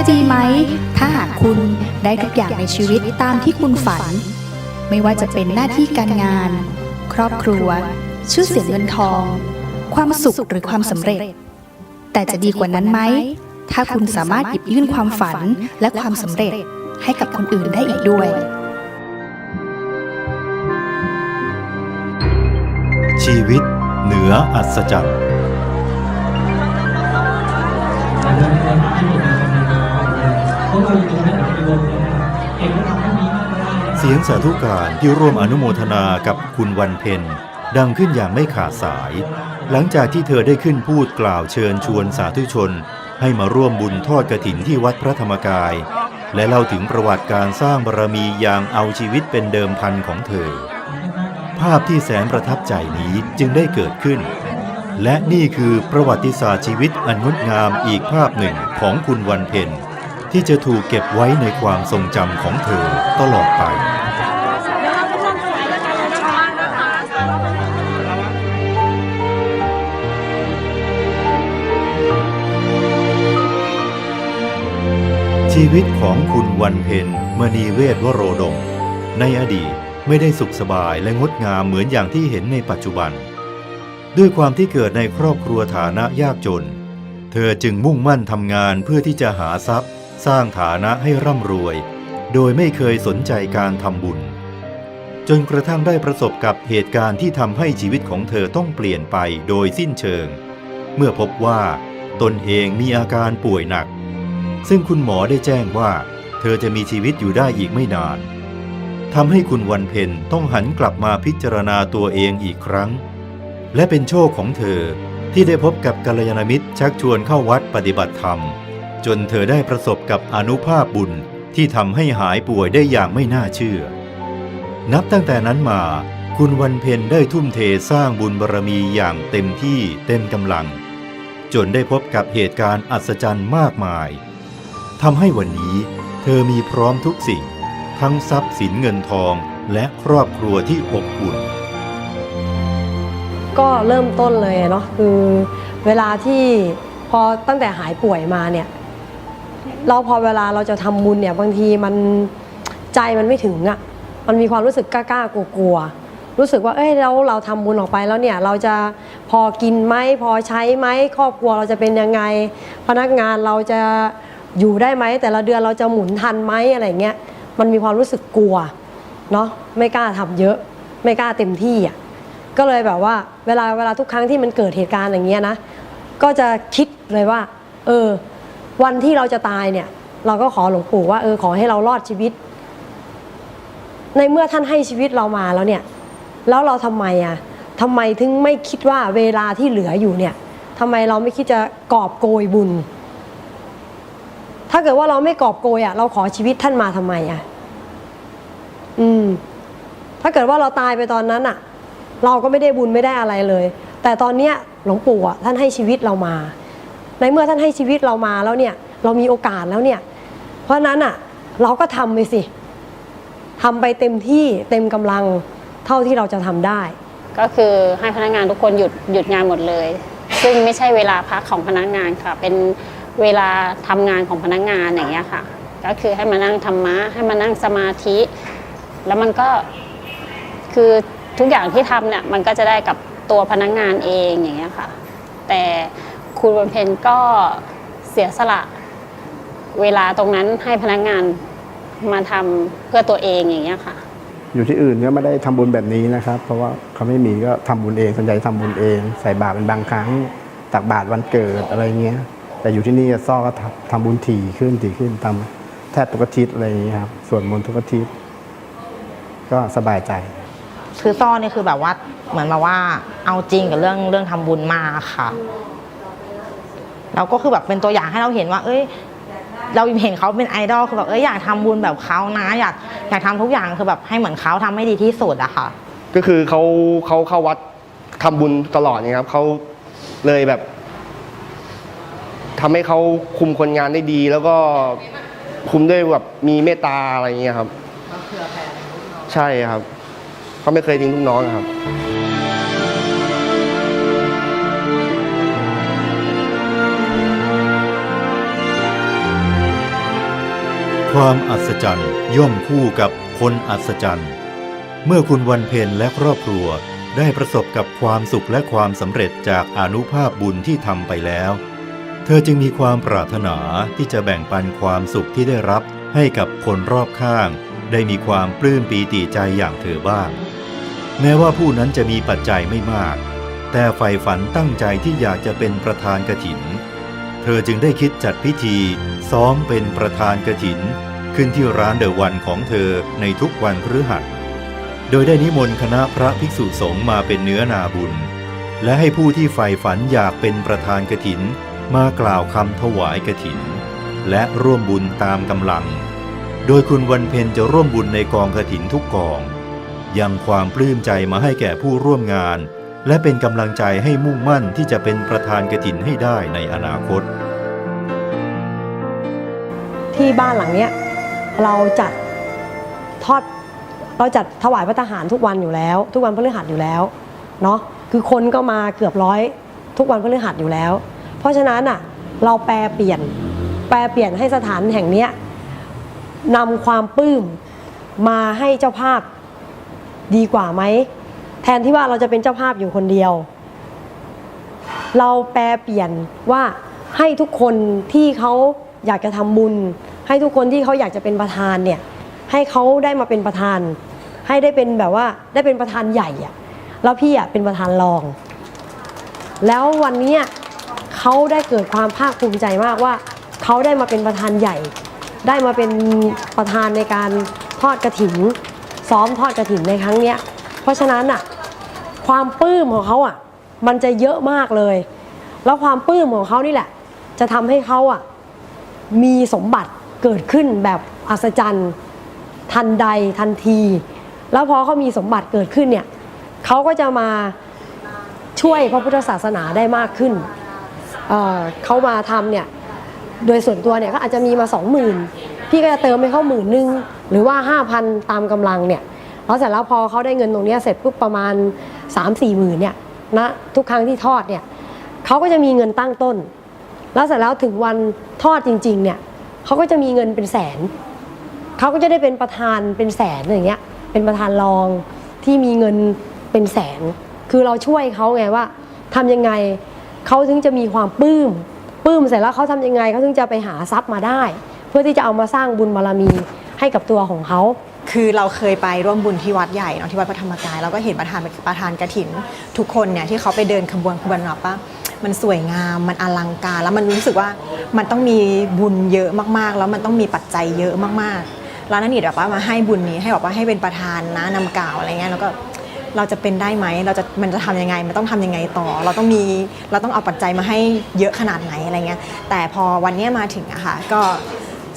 จะดีไหม ถ้าหากคุณได้ทุกอย่างในชีวิตตามที่คุณฝัน ไม่ว่าจะเป็นหน้าที่การงาน ครอบครัว ชื่อเสียงเงินทอง ความสุขหรือความสำเร็จ แต่จะดีกว่านั้นไหม ถ้าคุณสามารถหยิบยื่นความฝันและความสำเร็จให้กับคนอื่นได้อีกด้วย ชีวิตเหนืออัศจรรย์ สียงสาธุการที่ร่วมอนุโมทนากับคุณวันเพ็ญดังขึ้นอย่างไม่ขาดสาย หลังจากที่เธอได้ขึ้นพูดกล่าวเชิญชวนสาธุชน ให้มาร่วมบุญทอดกระถินที่วัดพระธรรมกาย และเล่าถึงประวัติการสร้างบารมีอย่างเอาชีวิตเป็นเดิมพันของเธอ ภาพที่แสนประทับใจนี้จึงได้เกิดขึ้น และนี่คือประวัติศาสตร์ชีวิตอันงดงามอีกภาพหนึ่งของคุณวันเพ็ญที่จะถูกเก็บไว้ในความทรงจำของเธอตลอดไป ชีวิตของคุณวันเพ็ญมณีเวทวโรดม ในอดีตไม่ได้สุขสบายและงดงามเหมือนอย่างที่เห็นในปัจจุบัน ด้วยความที่เกิดในครอบครัวฐานะยากจน เธอจึงมุ่งมั่นทำงานเพื่อที่จะหาทรัพย์ สร้างฐานะให้ร่ำรวย โดยไม่เคยสนใจการทำบุญ จนกระทั่งได้ประสบกับเหตุการณ์ที่ทำให้ชีวิตของเธอต้องเปลี่ยนไปโดยสิ้นเชิง เมื่อพบว่า ตนเองมีอาการป่วยหนัก ซึ่งคุณหมอได้แจ้งว่า เธอจะมีชีวิตอยู่ได้อีกไม่นานทำให้คุณวันเพ็ญต้องหันกลับมาพิจารณาตัวเองอีกครั้ง และเป็นโชคของเธอที่ได้พบกับกัลยาณมิตรชักชวนเข้าวัดปฏิบัติธรรม จนเธอได้ประสบกับอนุภาพบุญที่ทำให้หายป่วยได้อย่างไม่น่าเชื่อ นับตั้งแต่นั้นมา คุณวันเพ็ญได้ทุ่มเทสร้างบุญบารมีอย่างเต็มที่เต็มกำลัง จนได้พบกับเหตุการณ์อัศจรรย์มากมาย ทำให้วันนี้เธอมีพร้อมทุกสิ่ง ทั้งทรัพย์สินเงินทองและครอบครัวที่อบอุ่น ก็เริ่มต้นเลยเนาะคือเวลาที่พอตั้งแต่หายป่วยมาเนี่ย เราพอเวลาเราจะทำบุญเนี่ยบางทีมันใจมันไม่ถึงอะ่ะมันมีความรู้สึกกล้าๆกลัวๆรู้สึกว่าเอ้ยเราเราทำบุญออกไปแล้วเนี่ยเราจะพอกินไหมพอใช้ไหมครอบครัวเราจะเป็นยังไง พนักงานเราจะ อยู่ได้ไหมแต่ละเดือนเราจะหมุนทันไหมอะไรเงี้ยมันมีความรู้สึกกลัวเนาะไม่กล้าทำเยอะ ไม่กล้าเต็มที่อะก็เลยแบบว่าเวลาเวลาทุกครั้งที่มันเกิดเหตุการณ์อย่างเงี้ยนะก็จะคิดเลยว่า เออ วันที่เราจะตายเนี่ย เราก็ขอหลวงปู่ว่าเออขอให้เรารอดชีวิต ในเมื่อท่านให้ชีวิตเรามาแล้วเนี่ย แล้วเราทำไมอะทำไมถึงไม่คิดว่าเวลาที่เหลืออยู่เนี่ยทำไมเราไม่คิดจะกอบโกยบุญ ถ้าเกิดว่าเราไม่กอบโกยอะเราขอชีวิตท่านมาทำไมอะอืม ถ้าเกิดว่าเราตายไปตอนนั้นอะเราก็ไม่ได้บุญไม่ได้อะไรเลย แต่ตอนเนี้ยหลวงปู่อะท่านให้ชีวิตเรามา ในเมื่อท่านให้ชีวิตเรามาแล้วเนี่ย เรามีโอกาสแล้วเนี่ย เพราะนั้นอะเราก็ทำไปสิทำไปเต็มที่เต็มกำลังเท่าที่เราจะทำได้ ก็คือให้พนักงานทุกคนหยุดหยุดงานหมดเลย ซึ่งไม่ใช่เวลาพักของพนักงานค่ะ เป็น เวลาทำงานของพนักงานอย่างเงี้ยค่ะ ก็คือให้มานั่งธรรมะ ให้มานั่งสมาธิ แล้วมันก็คือทุกอย่างที่ทำเนี่ยมันก็จะได้กับตัวพนักงานเองอย่างเงี้ยค่ะ แต่คุณบำเพ็ญก็เสียสละเวลาตรงนั้นให้พนักงานมาทำเพื่อตัวเองอย่างเงี้ยค่ะ อยู่ที่อื่นก็ไม่ได้ทำบุญแบบนี้นะครับ เพราะว่าเขาไม่มีก็ทำบุญเองส่วนใหญ่ทำบุญเอง ใส่บาตรเป็นบางครั้งตักบาตรวันเกิดอะไรเงี้ย แต่อยู่ที่นี่ซ่อก็ทำทำบุญถี่ขึ้นถี่ขึ้นทำแทบทุกอาทิตย์อะไรอย่างเงี้ยครับส่วนมนต์ทุกอาทิตย์ก็สบายใจ คือซ่อนี่คือแบบว่าเหมือนแบบว่าเอาจริงกับเรื่องเรื่องทำบุญมากค่ะเราก็คือแบบเป็นตัวอย่างให้เราเห็นว่า เอ้ย เราเห็นเขาเป็นไอดอลคือแบบเอ้ยอยากทำบุญแบบเขานะ อยากอยากทำทุกอย่างคือแบบให้เหมือนเขาทำให้ดีที่สุดอะค่ะ ก็คือเขาเขาเข้าวัดทำบุญตลอดเนี่ยครับเขาเลยแบบ ทำให้เขาคุมคนงานได้ดี แล้วก็คุมด้วยแบบมีเมตตาอะไรอย่างเงี้ยครับใช่ครับ เขาไม่เคยทิ้งลูกน้องครับคความอัศจรรย์ย่อมคู่กับคนอัศจรรย์ เมื่อคุณวันเพ็ญและครอบครัวได้ประสบกับความสุขและความสำเร็จจากอานุภาพบุญที่ทำไปแล้ว เธอจึงมีความปรารถนาที่จะแบ่งปันความสุขที่ได้รับให้กับคนรอบข้าง ได้มีความปลื้มปีติใจอย่างเธอบ้าง แม้ว่าผู้นั้นจะมีปัจจัยไม่มาก แต่ใฝ่ฝันตั้งใจที่อยากจะเป็นประธานกฐิน เธอจึงได้คิดจัดพิธี ซ้อมเป็นประธานกฐิน ขึ้นที่ร้านเดอะวันของเธอในทุกวันพฤหัสโดยได้นิมนต์คณะพระภิกษุสงฆ์มาเป็นเนื้อนาบุญ และให้ผู้ที่ใฝ่ฝันอยากเป็นประธานกฐิน มากล่าวคำถวายกฐิน และร่วมบุญตามกำลัง โดยคุณวันเพ็ญจะร่วมบุญในกองกฐินทุกกองยังความปลื้มใจมาให้แก่ผู้ร่วมงาน และเป็นกำลังใจให้มุ่งมั่นที่จะเป็นประธานกฐินให้ได้ในอนาคต ที่บ้านหลังเนี้ยเราจัดทอดเราจัดถวายพระทหารทุกวันอยู่แล้ว ทุกวันพฤหัสอยู่แล้วเนาะคือคนก็มาเกือบร้อยทุกวันพฤหัสอยู่แล้ว เพราะฉะนั้นอะเราแปลเปลี่ยน แปลเปลี่ยนให้สถานแห่งเนี้ยนำความปลื้มมาให้เจ้าภาพดีกว่าไหม แทนที่ว่าเราจะเป็นเจ้าภาพอยู่คนเดียว เราแปลเปลี่ยนว่าให้ทุกคนที่เขาอยากจะทำบุญ ให้ทุกคนที่เขาอยากจะเป็นประธานเนี่ยให้เขาได้มาเป็นประธาน ให้ได้เป็นแบบว่าได้เป็นประธานใหญ่อะแล้วพี่อะเป็นประธานรอง แล้ววันนี้ เขาได้เกิดความภาคภูมิใจมากว่าเขาได้มาเป็นประธานใหญ่ ได้มาเป็นประธานในการทอดกระถิ่นซ้อมทอดกระถิ่นในครั้งเนี้ย เพราะฉะนั้นอะความปลื้มของเขาอะมันจะเยอะมากเลย แล้วความปลื้มของเขานี่แหละ จะทำให้เขาอะมีสมบัติเกิดขึ้นแบบอัศจรรย์ ทันใดทันที แล้วพอเขามีสมบัติเกิดขึ้นเนี่ยเขาก็จะมาช่วยพระพุทธศาสนาได้มากขึ้น เเขามาทำเนี่ยโดยส่วนตัวเนี่ยก็อาจจะมีมา 20,000 พี่ก็จะเติมให้เขาหมื่นนึงหรือว่า 5,000 ตามกำลังเนี่ยแล้วเสร็จแล้วพอเขาได้เงินตรงนี้เสร็จปุ๊บประมาณ 3 4หมื่นเนี่ยนะทุกครั้งที่ทอดเนี่ยเขาก็จะมีเงินตั้งต้น แล้วเสร็จแล้วถึงวันทอดจริง ๆ เนี่ยเขาก็จะมีเงินเป็นแสนเขาก็จะได้เป็นประธานเป็นแสนอย่างเงี้ยเป็นประธานรองที่มีเงินเป็นแสน คือเราช่วยเขาไงว่าทำยังไง เขาถึงจะมีความปลื้มปลื้มเสร็จแล้วเขาทำยังไงเขาถึงจะไปหาทรัพย์มาได้ เพื่อที่จะเอามาสร้างบุญบารมีให้กับตัวของเขาคือเราเคยไปร่วมบุญที่วัดใหญ่เนาะที่วัดพระธรรมกายเราก็เห็นประธานประธานกระถิน ทุกคนเนี่ยที่เขาไปเดินขบวนขบวนหนอปะมันสวยงามมันอลังการ แล้วมันรู้สึกว่ามันต้องมีบุญเยอะมากๆ แล้วมันต้องมีปัจจัยเยอะมากๆ แล้วนั่นนี่แบบว่ามาให้บุญนี้ให้บอกว่าให้เป็นประธานนะนำกล่าวอะไรเงี้ยแล้วก็ เราจะเป็นได้ไหมเราจะมันจะทำยังไง มันต้องทำยังไงต่อ เราต้องมีเราต้องเอาปัจจัยมาให้เยอะขนาดไหนอะไรเงี้ยแต่พอวันนี้มาถึงอะค่ะก็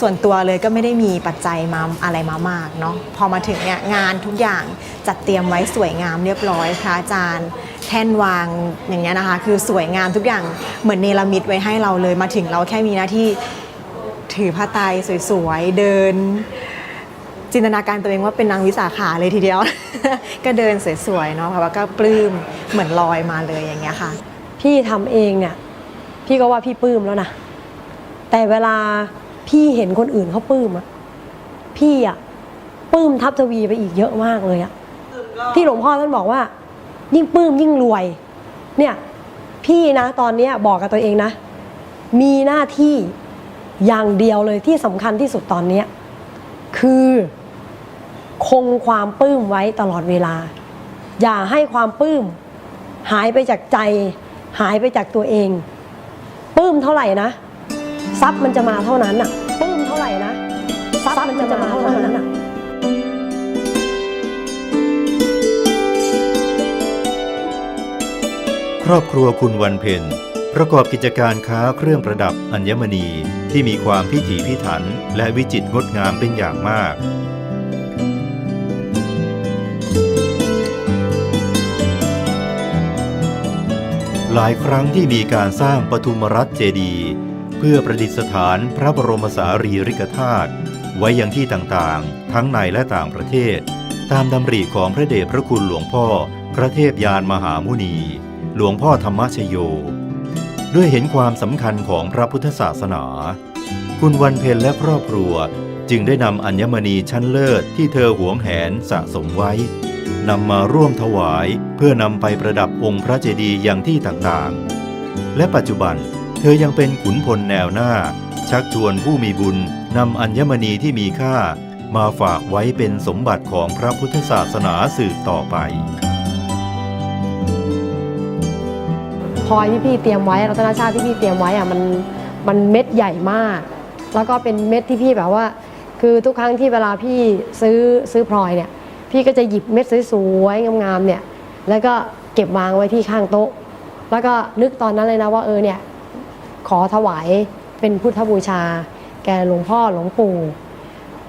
ส่วนตัวเลยก็ไม่ได้มีปัจจัยมาอะไรมามากเนาะพอมาถึงเนี่ยงานทุกอย่างจัดเตรียมไว้สวยงามเรียบร้อยพระอาจารย์ แท่นวางอย่างเงี้ยนะคะ คือสวยงามทุกอย่างเหมือนเนรมิตไว้ให้เราเลยมาถึงเราแค่มีหน้าที่ถือผ้าไตรสวยๆเดิน จินตนาการตัวเองว่าเป็นนางวิสาขาเลยทีเดียว ก็เดินสวยๆเนาะแบบว่าก็ปลื้มเหมือนลอยมาเลยอย่างเงี้ยค่ะ พี่ทำเองเนี่ย พี่ก็ว่าพี่ปลื้มแล้วนะแต่เวลาพี่เห็นคนอื่นเขาปลื้มอะพี่อะปลื้มทับทวีไปอีกเยอะมากเลยอะที่หลวงพ่อท่านบอกว่า ยิ่งปลื้มยิ่งรวย เนี่ย พี่นะตอนเนี้ยบอกกับตัวเองนะ มีหน้าที่อย่างเดียวเลยที่สำคัญที่สุดตอนเนี้ยคือ คงความปลื้มไว้ตลอดเวลา อย่าให้ความปลื้มหายไปจากใจ หายไปจากตัวเองปลื้มเท่าไหร่นะทรัพย์มันจะมาเท่านั้นน่ะปลื้มเท่าไหร่นะทรัพย์มันจะมาเท่านั้นน่ะครอบครัวคุณวันเพ็ญประกอบกิจการค้าเครื่องประดับอัญมณีที่มีความพิถีพิถัน และวิจิตรงดงามเป็นอย่างมาก หลายครั้งที่มีการสร้างปฐุมรัตเจดีย์เพื่อประดิษฐานพระบรมสารีริกธาตุไว้ยังที่ต่างๆ ทั้งในและต่างประเทศ ตามดำริของพระเดชพระคุณหลวงพ่อ พระเทพยานมหามุนี หลวงพ่อธรรมชโย ด้วยเห็นความสำคัญของพระพุทธศาสนา คุณวันเพ็ญและครอบครัวจึงได้นำอัญมณีชั้นเลิศที่เธอหวงแหนสะสมไว้ นำมาร่วมถวายเพื่อนำไปประดับองค์พระเจดีย์อย่างที่ต่างๆ และปัจจุบันเธอยังเป็นขุนพลแนวหน้า ชักชวนผู้มีบุญนำอัญมณีที่มีค่า มาฝากไว้เป็นสมบัติของพระพุทธศาสนาสืบต่อไปพลอยที่พี่เตรียมไว้รัตนชาติที่พี่เตรียมไว้อะมันมันเม็ดใหญ่มาก แล้วก็เป็นเม็ดที่พี่แบบว่า คือทุกครั้งที่เวลาพี่ซื้อซื้อพลอยเนี่ย พี่ก็จะหยิบเม็ดสวยๆงามๆเนี่ยแล้วก็เก็บวางไว้ที่ข้างโต๊ะ แล้วก็นึกตอนนั้นเลยนะว่าเออเนี่ยขอถวายเป็นพุทธบูชา แก่หลวงพ่อหลวงปู่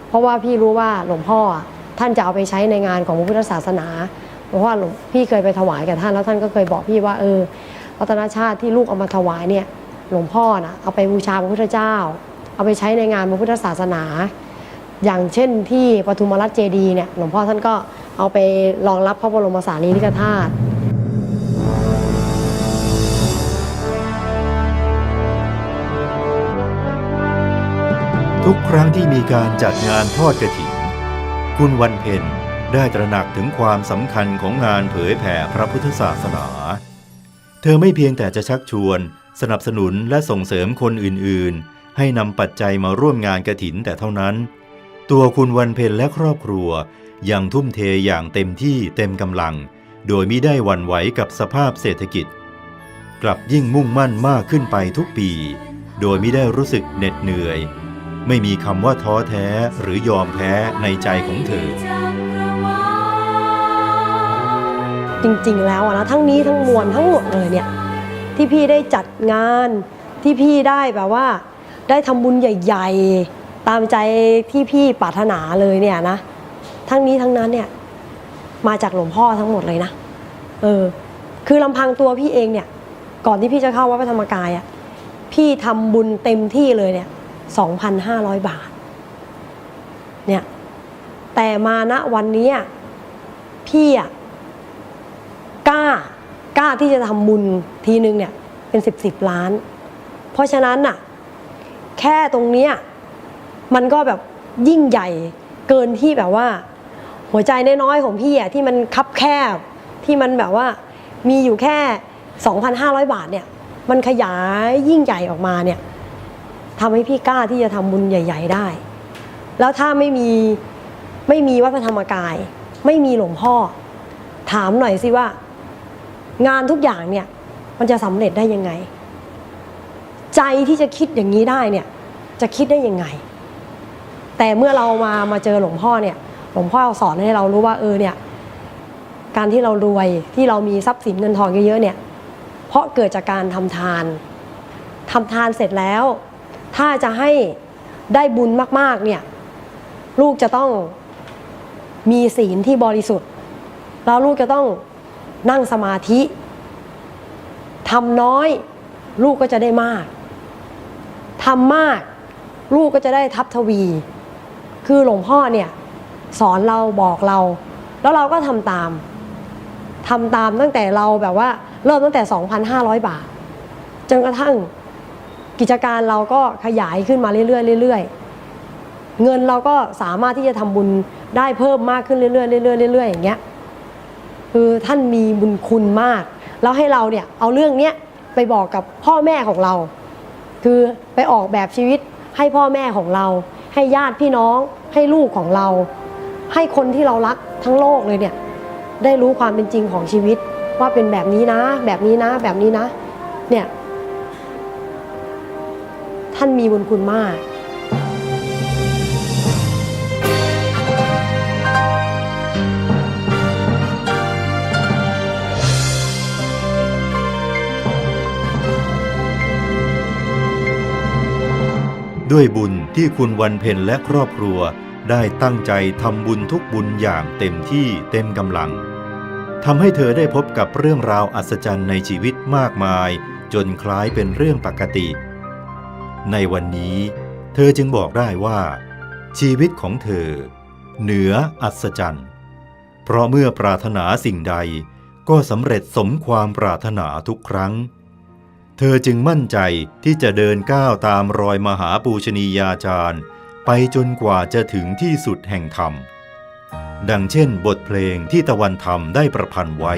เพราะว่าพี่รู้ว่าหลวงพ่อท่านจะเอาไปใช้ในงานของพระพุทธศาสนาเพราะว่าหลวงพี่เคยไปถวายกับท่านแล้วท่านก็เคยบอกพี่ว่าเออรัตนชาติที่ลูกเอามาถวายเนี่ยหลวงพ่อนะเอาไปบูชาพระพุทธเจ้า เอาไปใช้ในงานพระพุทธศาสนา อย่างเช่นที่ปทุมรัตเจดีย์เนี่ยหลวงพ่อท่านก็เอาไปรองรับพระบรมสารีริกธาตุทุกครั้งที่มีการจัดงานทอดกระถิ่นคุณวันเพ็ญได้ตระหนักถึงความสำคัญของงานเผยแผ่พระพุทธศาสนา เธอไม่เพียงแต่จะชักชวน สนับสนุนและส่งเสริมคนอื่นๆ ให้นำปัจจัยมาร่วมงานกระถินแต่เท่านั้น ตัวคุณวันเพ็ญและครอบครัวยังทุ่มเทอย่างเต็มที่เต็มกำลัง โดยมิได้วันไหวกับสภาพเศรษฐกิจ กลับยิ่งมุ่งมั่นมากขึ้นไปทุกปี โดยม่ได้รู้สึกเหน็ดเหนื่อย ไม่มีคำว่าท้อแท้หรือยอมแพ้ในใจของเธอ จริงๆ แล้วอะนะทั้งนี้ทั้งมวลทั้งหมดเลยเนี่ยที่พี่ได้จัดงานที่พี่ได้แบบว่า ได้ทำบุญใหญ่ ๆ ตามใจที่พี่ปรารถนาเลยเนี่ยนะทั้งนี้ทั้งนั้นเนี่ยมาจากหลวงพ่อทั้งหมดเลยนะเออ คือลำพังตัวพี่เองเนี่ย ก่อนที่พี่จะเข้าวัดพระธรรมกายอะพี่ทำบุญเต็มที่เลยเนี่ย2,500บาท เนี่ย แต่มาณวันนี้พี่อะกล้ากล้าที่จะทำบุญทีนึงเนี่ย เป็นสิบสิบล้าน เพราะฉะนั้นน่ะแค่ตรงเนี้ย มันก็แบบยิ่งใหญ่เกินที่แบบว่า หัวใจน้อยๆของพี่อะที่มันคับแคบที่มันแบบว่ามีอยู่แค่ 2,500 บาทเนี่ย มันขยายยิ่งใหญ่ออกมาเนี่ยทำให้พี่กล้าที่จะทำบุญใหญ่ ๆได้ แล้วถ้าไม่มีไม่มีวัดพระธรรมกาย ไม่มีหลวงพ่อ ถามหน่อยสิว่า งานทุกอย่างเนี่ย มันจะสำเร็จได้ยังไง ใจที่จะคิดอย่างนี้ได้เนี่ย จะคิดได้ยังไง แต่เมื่อเรามามาเจอหลวงพ่อเนี่ย หลวงพ่อสอนให้เรารู้ว่าเออเนี่ย การที่เรารวยที่เรามีทรัพย์สินเงินทองเยอะๆเนี่ย เพราะเกิดจากการทำทานทำทานเสร็จแล้ว ถ้าจะให้ได้บุญมากๆเนี่ย ลูกจะต้องมีศีลที่บริสุทธิ์ แล้วลูกจะต้องนั่งสมาธิทำน้อยลูกก็จะได้มากทำมาก ลูกก็จะได้ทับทวี คือหลวงพ่อเนี่ยสอนเราบอกเรา แล้วเราก็ทำตามทำตามตั้งแต่เราแบบว่าเริ่มตั้งแต่ 2,500 บาท จนกระทั่งกิจการเราก็ขยายขึ้นมาเรื่อยๆเรื่อยๆเงินเราก็สามารถที่จะทำบุญได้เพิ่มมากขึ้นเรื่อยๆเรื่อยๆเรื่อยๆอย่างเงี้ยคือท่านมีบุญคุณมาก แล้วให้เราเนี่ยเอาเรื่องเนี้ยไปบอกกับพ่อแม่ของเรา คือไปออกแบบชีวิตให้พ่อแม่ของเรา ให้ญาติพี่น้อง ให้ลูกของเรา ให้คนที่เรารักทั้งโลกเลยเนี่ย ได้รู้ความเป็นจริงของชีวิต ว่าเป็นแบบนี้นะ แบบนี้นะ แบบนี้นะ เนี่ย ท่านมีบุญคุณมากด้วยบุญ ที่คุณวันเพ็ญและครอบครัวได้ตั้งใจทำบุญทุกบุญอย่างเต็มที่เต็มกำลังทำให้เธอได้พบกับเรื่องราวอัศจรรย์ในชีวิตมากมาย จนคล้ายเป็นเรื่องปกติ ในวันนี้ เธอจึงบอกได้ว่า ชีวิตของเธอ เหนืออัศจรรย์ เพราะเมื่อปรารถนาสิ่งใด ก็สำเร็จสมความปรารถนาทุกครั้ง เธอจึงมั่นใจที่จะเดินก้าวตามรอยมหาปูชนียาจารย์ ไปจนกว่าจะถึงที่สุดแห่งธรรม ดังเช่นบทเพลงที่ตะวันธรรมได้ประพันธ์ไว้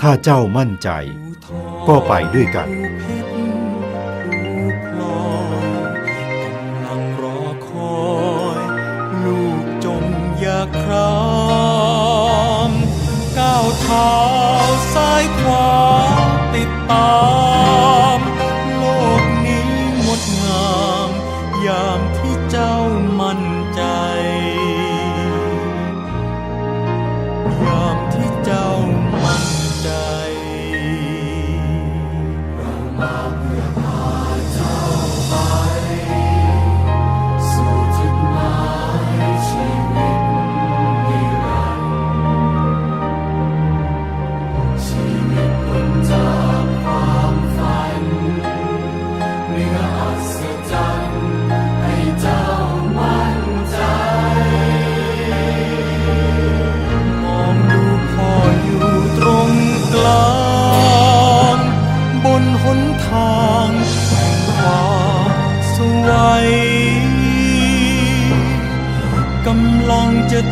ถ้าเจ้ามั่นใจ ก็ไปด้วยกันครามก้าวเท้าซ้ายขวา ตาม โลกนี้งดงามยามที่เจ้ามั่นใจ ยามที่เจ้ามั่นใจเรามา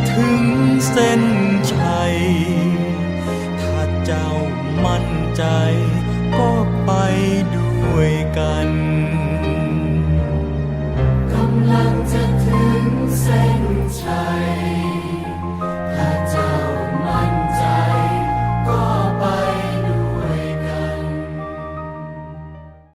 ถึงเส้น